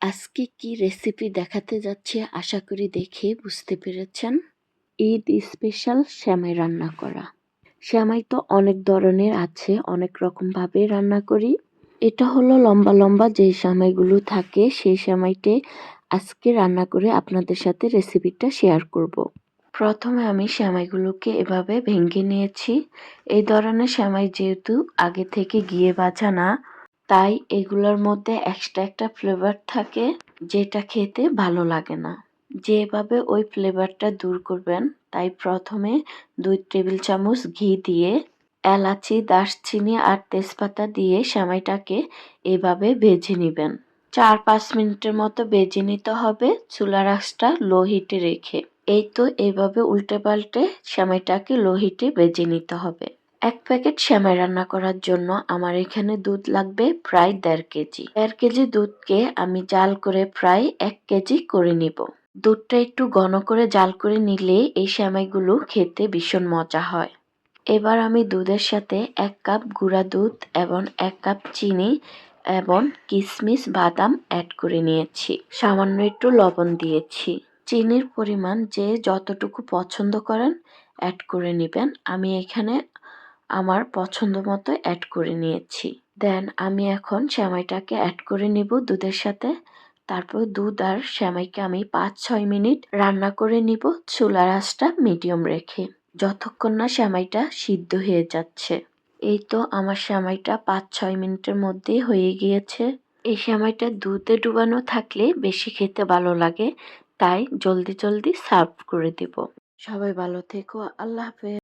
আজকে কি রেসিপি দেখাতে যাচ্ছি আশা করি দেখে বুঝতে পেরেছেন? ঈদ স্পেশাল শ্যামাই রান্না করা। শ্যামাই তো অনেক ধরনের আছে, অনেক রকম ভাবে রান্না করি। এটা হলো লম্বা লম্বা যে শ্যামাইগুলো থাকে, সেই শ্যামাইটে আজকে রান্না করে আপনাদের সাথে রেসিপিটা শেয়ার করব। প্রথমে আমি শ্যামাইগুলোকে এভাবে ভেঙে নিয়েছি। এই ধরনের শ্যামাই যেহেতু আগে থেকে গিয়ে বাজা না তাই এগুলোর মধ্যে এক্সট্রা একটা ফ্লেভার থাকে যেটা খেতে ভালো লাগে না। যেভাবে ওই ফ্লেভারটা দূর করবেন, তাই প্রথমে দুই টেবিল চামচ ঘি দিয়ে এলাচি, দারচিনি আর তেজপাতা দিয়ে সেমাইটাকে এভাবে ভেজে নেবেন। চার পাঁচ মিনিটের মতো ভেজে নিতে হবে চুলা রাসটা লো হিটে রেখে। এই তো এইভাবে উল্টে পাল্টে সেমাইটাকে লো হিটে ভেজে নিতে হবে। এক প্যাকেট সেমাই রান্না করার জন্য আমার এখানে দুধ লাগবে প্রায় দেড় কেজি। দেড় কেজি দুধকে আমি জাল করে প্রায় এক কেজি করে নিব। দুধটা একটু ঘন করে জাল করে নিলে এই সেমাইগুলো খেতে ভীষণ মজা হয়। এবার আমি দুধের সাথে এক কাপ গুঁড়া দুধ এবং এক কাপ চিনি এবং কিশমিশ বাদাম অ্যাড করে নিয়েছি। সামান্য একটু লবণ দিয়েছি। চিনির পরিমাণ যে যতটুকু পছন্দ করেন অ্যাড করে নেবেন। আমি এখানে আমার পছন্দ মতো অ্যাড করে নিয়েছি। দেন আমি এখন সেমাইটাকে অ্যাড করে নিব দুধের সাথে। তারপর দুধ আর সেমাইকে আমি পাঁচ ছয় মিনিট রান্না করে নিব চুলার আঁচটা মিডিয়াম রেখে। যতক্ষণ না সেমাইটা সিদ্ধ হয়ে যাচ্ছে। এই তো আমার সেমাইটা পাঁচ ছয় মিনিটের মধ্যেই হয়ে গিয়েছে। এই সেমাইটা দুধে ডুবানো থাকলে বেশি খেতে ভালো লাগে, তাই জলদি জলদি সার্ভ করে দিব। সবাই ভালো থেকো, আল্লাহ হাফেজ।